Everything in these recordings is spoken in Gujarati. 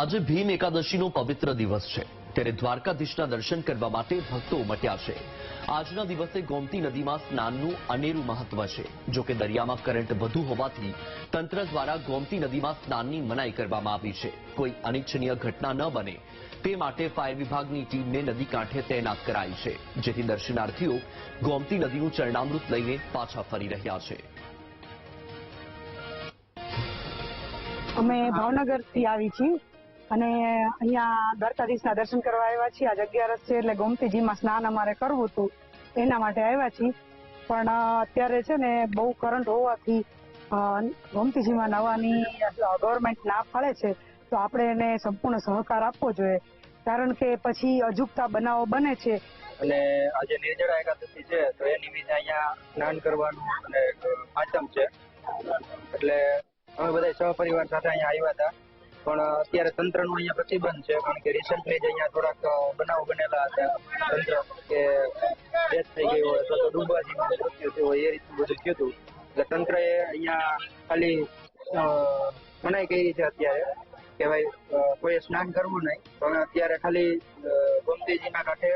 આજે ભીમ એકાદશીનો પવિત્ર દિવસ છે. ત્યારે દ્વારકાધીશના દર્શન કરવા માટે ભક્તો ઉમટ્યા છે. આજના દિવસે ગોમતી નદીમાં સ્નાનનું અનેરું મહત્વ છે. જો કે દરિયામાં કરંટ વધુ હોવાથી તંત્ર દ્વારા ગોમતી નદીમાં સ્નાનની મનાઈ કરવામાં આવી છે. કોઈ અનિચ્છનીય ઘટના ન બને. તે માટે ફાયર વિભાગની ટીમને નદી કાંઠે તૈનાત કરાઈ છે. જેથી દર્શનાર્થીઓ ગોમતી નદીનું ચરણામૃત લઈને પાછા ફરી રહ્યા છે. અમે ભાવનગરથી આવી છીએ. અને અહીંયા દ્વારકાધીશના દર્શન કરવા આવ્યા છીએ. આજે અગિયારસ છે એટલે ગોમતીજીમાં સ્નાન અમારે કરવું હતું. એના માટે આવ્યા છીએ. પણ અત્યારે છે ને બહુ કરંટ હોવાથી ગોમતીજીમાં નવાની ગવર્મેન્ટ ના પાડે છે, તો આપણે એને સંપૂર્ણ સહકાર આપવો જોઈએ. કારણ કે પછી અજુગતા બનાવો બને છે. અને આજે નિર્જળા એકાદશી છે, તો એ નિમિત્તે અહીંયા સ્નાન કરવાનું અને આચમ છે. એટલે અમે બધા સહપરિવાર સાથે અહીંયા આવ્યા હતા. પણ અત્યારે તંત્રનો અહીંયા પ્રતિબંધ છે, કારણ કે રિસન્ટલી જ અહીંયા થોડાક બનાવ બનેલા હતા તંત્ર કે ડેથ થઈ ગઈ હોય અથવા તો ડૂબવાથી મૃત્યુ થયું હોય એ રીતનું બધું થયું હતું એટલે તંત્રએ અહીંયા ખાલી મનાઈ કરી છે અત્યારે કે ભાઈ કોઈ સ્નાન કરવું નહીં અમે અત્યારે ખાલી ગોમતીજી ગોમતીજીના કાંઠે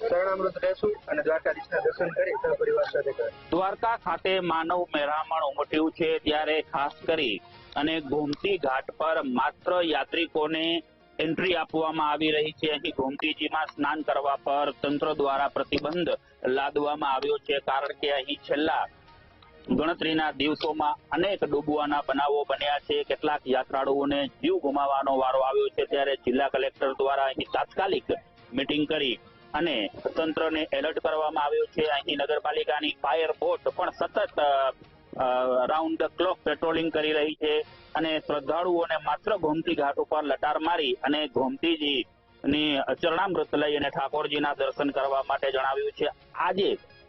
શરણામૃત રહેશું અને દ્વારકાધીશના દર્શન કરી સહપરિવાર સાથે. દ્વારકા ખાતે માનવ મહેરામણ ઉમટ્યું છે, ત્યારે ખાસ કરી અને ગોમતી ઘાટ પર માત્ર યાત્રિકોને એન્ટ્રી આપવામાં આવી રહી છે. અહીં ગોમતીજીમાં સ્નાન કરવા પર તંત્ર દ્વારા પ્રતિબંધ લાદવામાં આવ્યો છે, કારણ કે અહીં છેલ્લા ગણતરીના દિવસોમાં અનેક ડૂબવાના બનાવો બન્યા છે. કેટલાક યાત્રાળુઓને જીવ ગુમાવવાનો વારો આવ્યો છે, ત્યારે જિલ્લા કલેક્ટર દ્વારા અહીં તાત્કાલિક મિટિંગ કરી અને તંત્રને એલર્ટ કરવામાં આવ્યો છે. અહીં નગરપાલિકાની ફાયર બોટ પણ સતત રાઉન્ડ ધ ક્લોક પેટ્રોલિંગ કરી રહી છે અને શ્રદ્ધાળુઓને માત્ર ગોમતી ઘાટ ઉપર લટાર મારી અને ગોમતીજી ની ચરણામૃત લઈ અને ઠાકોરજીના દર્શન કરવા માટે જણાવ્યું છે. આજે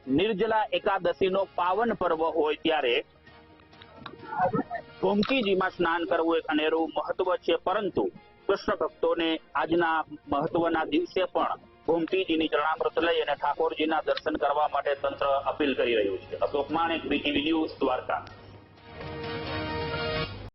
નિર્જલા એકાદશીનો પાવન પર્વ હોય ત્યારે ગોમતીજીમાં સ્નાન કરવું એક અનેરું મહત્વ છે, પરંતુ કૃષ્ણ ભક્તોને આજના મહત્વના દિવસે પણ ગોમતીજીની ચરણામૃત લઈ અને ઠાકોરજીના દર્શન કરવા માટે તંત્ર અપીલ કરી રહ્યું છે. Ashok Manek BTV news Dwarka.